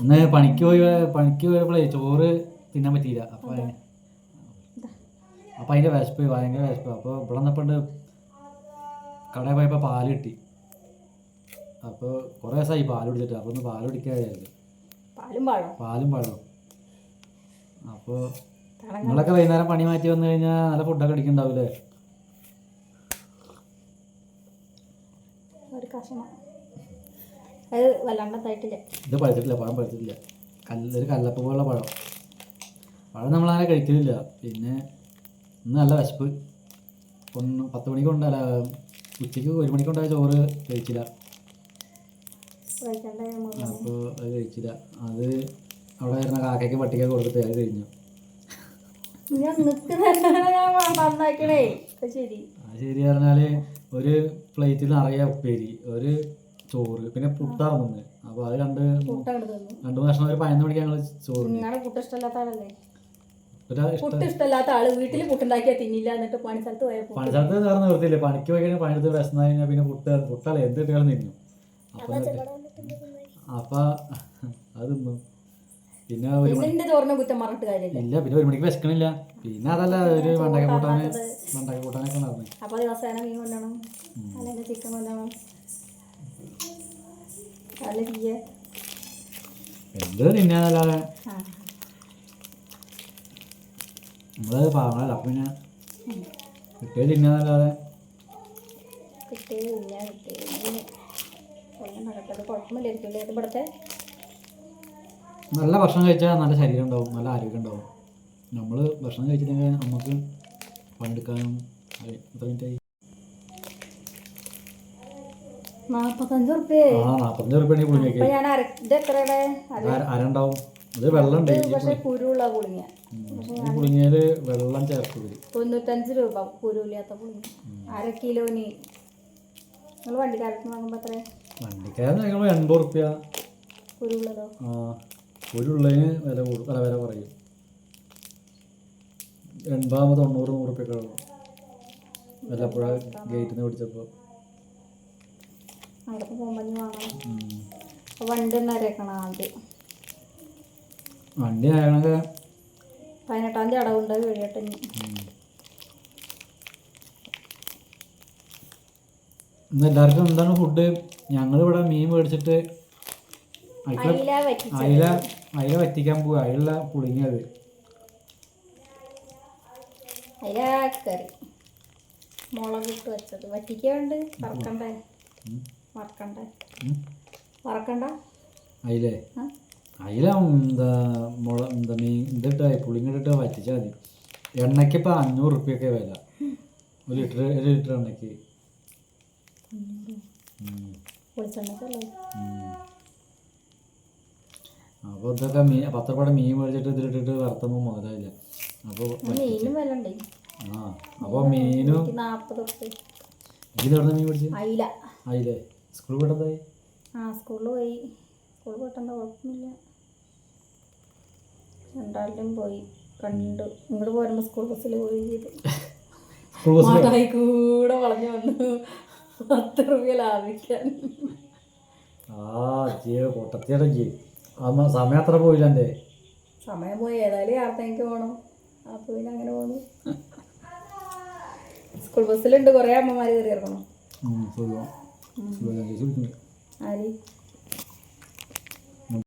ഇന്ന് പണിക്ക് പോയി പണിക്ക് പോയപ്പോഴേ ചോറ് തിന്നാൻ പറ്റിയില്ല. അപ്പൊ അപ്പൊ അതിന്റെ വിശപ്പ് ഭയങ്കര വിശപ്പ്. അപ്പൊ ഇവിടെ വന്നപ്പോണ്ട് കടയിൽ പോയപ്പോ പാൽ കിട്ടി. അപ്പൊ കുറെ ദിവസമായി പാൽ കുടിച്ചിട്ട്. അപ്പൊ ഒന്ന് പാൽ കുടിക്കാതെയായിരുന്നു പാലും പാഴോ പാലും പഴവും അപ്പോൾ നിങ്ങളൊക്കെ വൈകുന്നേരം പണി മാറ്റി വന്നു കഴിഞ്ഞാൽ നല്ല ഫുഡൊക്കെ അടിക്കണ്ടാവൂലേ ഒരു കഷണം. അത് വല്ലാണ്ടത്തായിട്ടില്ല ഇത് പഴുത്തിട്ടില്ല പഴം പഴുത്തിട്ടില്ല. കല്ല് ഒരു കല്ലപ്പ പോലുള്ള പഴം. പഴം നമ്മളങ്ങനെ കഴിക്കലില്ല. പിന്നെ ഇന്ന് നല്ല വിശപ്പ്. ഒന്ന് പത്ത് മണിക്ക് കൊണ്ടല്ല ഉച്ചയ്ക്ക് ഒരു മണിക്ക് ഉണ്ടായ ചോറ് കഴിച്ചില്ല. അപ്പോൾ അത് കഴിച്ചില്ല. അത് അവിടെ വരുന്ന കാക്കയ്ക്ക് പട്ടിക കൊടുത്തിട്ട് അത് കഴിഞ്ഞു. ഞാൻ ശരി. പറഞ്ഞാൽ ഒരു പ്ലേറ്റിൽ നിറയെ ഉപ്പേരി ഒരു ചോറ്. പിന്നെ പുട്ടാണ് തിന്ന്. അപ്പൊ അത് രണ്ട് രണ്ടു മൂന്ന് വർഷം ഒരു പതിനൊന്ന് മണിക്ക് ഞങ്ങൾ ചോറ് തിന്നു. നിങ്ങളെ പുട്ട് ഇഷ്ടമല്ലാത്ത ആളല്ലേ? ഒരു ഇഷ്ടം പുട്ട് ഇഷ്ടമല്ലാത്ത ആൾ വീട്ടിൽ പുട്ടുണ്ടാക്കിയാ തിന്നില്ല എന്നിട്ട് പണി സ്ഥലത്ത് പോയപ്പോ പണിസ്ഥലത്ത് വേറെ നിവൃത്തിയില്ല പണിക്ക് പോയി കഴിഞ്ഞാൽ പണിയെടുത്ത് വിശന്ന് കഴിഞ്ഞാൽ പിന്നെ പുട്ട് പുട്ടല്ല എന്ത് കിട്ടിയാലും തിന്നും. അപ്പൊ അപ്പൊ അത് തിന്നും. പിന്നെ ഒരു ഇല്ല പിന്നെ ഒരു മണിക്ക് വിശക്കണില്ല. പിന്നെ അതല്ല ഒരു വെണ്ടക്ക കൂട്ടാന് വെണ്ടക്ക കൂട്ടാനൊക്കെ നടന്നു. അപ്പൊ ദിവസേന മീൻ അല്ലെങ്കിൽ ചിക്കൻ തീയ എന്ത് തിന്നാന്നല്ലാതെ നമ്മളത് പാവങ്ങളല്ല അപ്പൊ പിന്നെ കിട്ടിയത് തിന്നാന്നല്ലാതെ കിട്ടിയതില്ല നടക്കട്ടെ കുഴപ്പമില്ലായിരിക്കില്ലേ ഇത് ഇവിടുത്തെ നല്ല ഭക്ഷണം കഴിച്ചാൽ നല്ല ശരീരം ഉണ്ടാവും നല്ല ആരോഗ്യം ഉണ്ടാവും. നമ്മൾ ഭക്ഷണം കഴിച്ചില്ലെങ്കിൽ നമുക്ക് പണിയെടുക്കാനും. എത്ര മിനിറ്റായി നാപ്പത്തഞ്ച് ആ റുപ്യ പുളിങ്ങയ്ക്ക്. ഞാൻ എത്രയുടെ? അരണ്ടാവും. ഇത് വെള്ളം ഉണ്ട് ഈ പക്ഷെ കുരുള്ള പുളിങ്ങ. പുളിങ്ങയിൽ വെള്ളം ചേർക്കുക തൊണ്ണൂറ്റഞ്ച് രൂപ കുരുവില്ലാത്ത പുളിങ്ങ. അര കിലോന്. നിങ്ങൾ വണ്ടിക്കാരത്ത് വാങ്ങുമ്പോൾ എത്ര വണ്ടിക്കാരെന്ന് ഞങ്ങൾ എൺപത് റുപ്യ കുരുള്ളതോ ആ വില കൂടും അല്ല വില കുറയും എൺപതാകുമ്പോൾ തൊണ്ണൂറ് നൂറ് റുപ്യൊക്കെ ആവും. വല്ലപ്പുഴ ഗേറ്റിൽ നിന്ന് പിടിച്ചപ്പോൾ അവിടെ പോകുമ്പോൾ വാങ്ങണം. വണ്ടി നിരക്കണം ആദ്യം. വണ്ടി നിരക്കണത് പതിനെട്ടാം തീയതി അടവുണ്ട് വീഴട്ടെ ഇനി. ഇന്ന് എല്ലാവർക്കും എന്താണ് ഫുഡ് ഞങ്ങളിവിടെ മീൻ മേടിച്ചിട്ട് അയില അയില വറ്റിക്കാൻ പോവുക അയില പുളിങ്ങിയത് അയില കറി. മുളക് ഇട്ട് വെച്ചത് വറ്റിക്കാണ്ട് വറക്കണ്ടേ ഉം. വറക്കണ്ടേ. വറക്കണ്ട അയിലേ? അയില എന്താ മുള എന്താ മീൻ ഇതിട്ട് പുളിങ്ങിട്ട് വറ്റിച്ചാൽ മതി. എണ്ണയ്ക്ക് ഇപ്പം അഞ്ഞൂറ് റുപ്യൊക്കെ വില. ഒരു ലിറ്റർ ഒരു ലിറ്റർ എണ്ണയ്ക്ക്. അപ്പോൾ ഇതൊക്കെ മീൻ പത്തപ്പാടെ മീൻ മേടിച്ചിട്ട് ഇതിലിട്ടിട്ട് വറുത്തുമ്പോൾ മുതലായില്ല? അപ്പോൾ ആ അപ്പോൾ മീനും നാൽപ്പത് ഇതിൽ മീൻ മേടിച്ചു? അയില. ആയില്ലേ സ്കൂൾ പോയി ആ സ്കൂളിൽ പോയി. സ്കൂൾ പോയിട്ടെന്താ കുഴപ്പമില്ല രണ്ടാളിലും പോയി. കണ്ടു. ഇങ്ങോട്ട് പോരുമ്പോൾ സ്കൂൾ ബസ്സിൽ പോയി ചെയ്തു. മാതായി കൂടെ വളഞ്ഞു വന്നു. പത്ത് രൂപ ലാഭിക്കാൻ. ആ ജീവ പൊട്ടത്തിയുടെ ജി അമ്മ സമയം അത്ര പോയില്ല എന്റെ സമയം പോയി. ഏതായാലും യാത്രയ്ക്ക് പോകണം അപ്പോൾ പിന്നെ അങ്ങനെ പോന്നു. സ്കൂൾ ബസ്സിലുണ്ട്. കുറേ അമ്മമാർ കയറി ഇറങ്ങണം സുഖം. Wala na isulti.